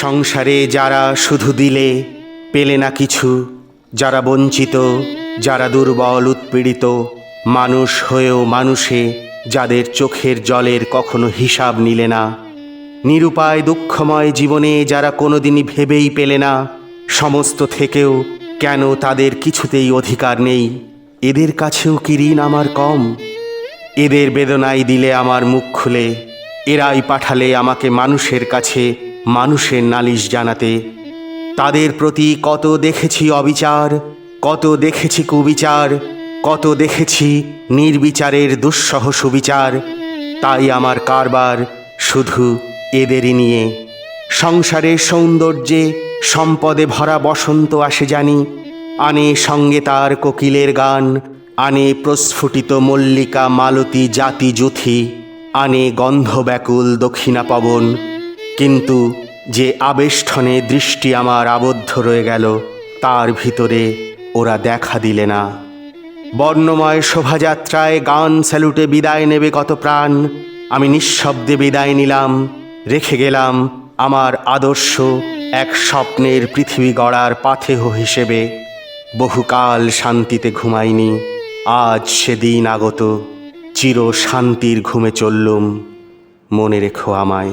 সংসারে যারা শুধু দিলে পেলে না কিছু, যারা বঞ্চিত, যারা দুর্বল, উৎপীড়িত, মানুষ হয়েও মানুষে যাদের চোখের জলের কখনো হিসাব নিলে না, নিরুপায় দুঃখময় জীবনে যারা কোনোদিনই ভেবেই পেলে না, সমস্ত থেকেও কেন তাদের কিছুতেই অধিকার নেই? এদের কাছেও কি ঋণ আমার কম? এদের বেদনায় দিলে আমার মুখ খুলে, এরাই পাঠালে আমাকে মানুষের কাছে মানুষের নালিশ জানাতে। তাদের প্রতি কত দেখেছি অবিচার, কত দেখেছি কুবিচার, কত দেখেছি নির্বিচারের দুঃসহ সুবিচার। তাই আমার কারবার শুধু এদেরই নিয়ে। সংসারের সৌন্দর্যে সম্পদে ভরা বসন্ত আসে জানি। আনে সঙ্গে তার কোকিলের গান, আনে প্রস্ফুটিত মল্লিকা মালতী জাতি যুথি আনে গন্ধ ব্যাকুল দক্ষিণা পবন কিন্তু যে আবেষ্টনে দৃষ্টি আমার আবদ্ধ রয়ে গেল, তার ভিতরে ওরা দেখা দিলে না। বর্ণময় শোভাযাত্রায় গান স্যালুটে বিদায় নেবে কত প্রাণ, আমি নিঃশব্দে বিদায় নিলাম, রেখে গেলাম আমার আদর্শ এক স্বপ্নের পৃথিবী গড়ার পাথেহ হিসেবে। বহুকাল শান্তিতে ঘুমাইনি, আজ সেদিন আগত চির শান্তির ঘুমে চললুম, মনে রেখো আমায়।